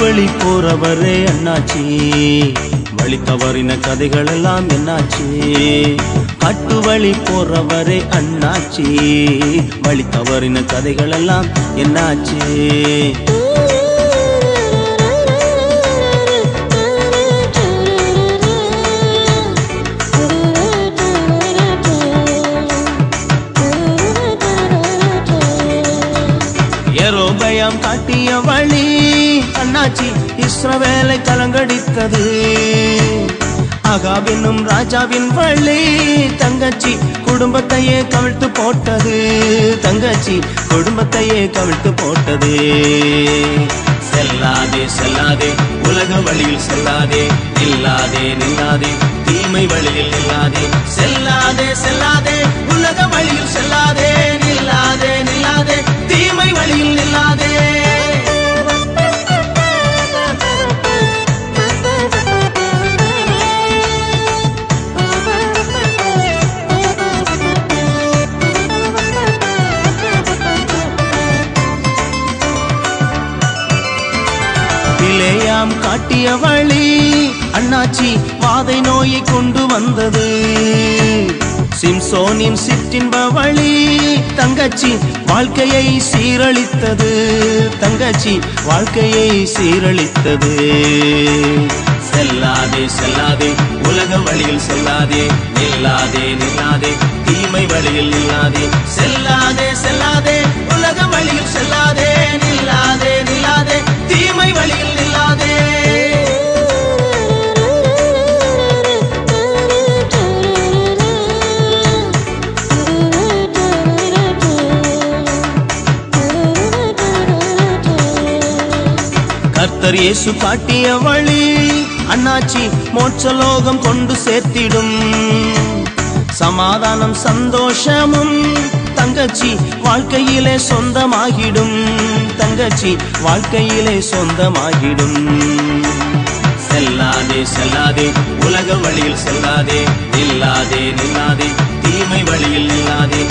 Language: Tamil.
வழி போறவரே அண்ணாச்சி. வழி தவறின கதைகள் எல்லாம் என்னாச்சு? கட்டு வழி போறவரே அண்ணாச்சி. வழி தவறின கதைகள் எல்லாம் என்னாச்சு? எரோபயம் காட்டிய வழி. அண்ணாச்சி இஸ்ரவேலை கலங்கடித்தது. அகாவினும் ராஜாவின் வழி. தங்கச்சி குடும்பத்தையே கவிழ்த்து போட்டது. தங்கச்சி குடும்பத்தையே கவிழ்த்து போட்டது. செல்லாதே செல்லாதே உலக வழியில் செல்லாதே இல்லாதே நில்லாதே தீமை வழியில் நில்லாதே. செல்லாதே செல்லாதே உலக வழியில் செல்லாதே. எல்லாம் காட்டிய வழி அண்ணாச்சி வாதை நோயை கொண்டு வந்தது. சிம்சோனின் சிற்றின்ப வழி தங்கச்சி வாழ்க்கையை சீரழித்தது. தங்கச்சி வாழ்க்கையை சீரழித்தது. செல்லாதே செல்லாதே உலக வழியில் செல்லாதே நில்லாதே நில்லாதே தீமை வழியில் நில்லாதே செல்ல கர்த்தர் இயேசு காட்டிய வழி. அண்ணாச்சி மோட்சலோகம் கொண்டு சேர்த்திடும். சமாதானம் சந்தோஷமும் தங்கச்சி வாழ்க்கையிலே சொந்தமாகிடும். தங்கச்சி வாழ்க்கையிலே சொந்தமாகிடும். செல்லாதே செல்லாதே உலக வழியில் செல்லாதே நில்லாதே நில்லாதே தீமை வழியில் நில்லாதே.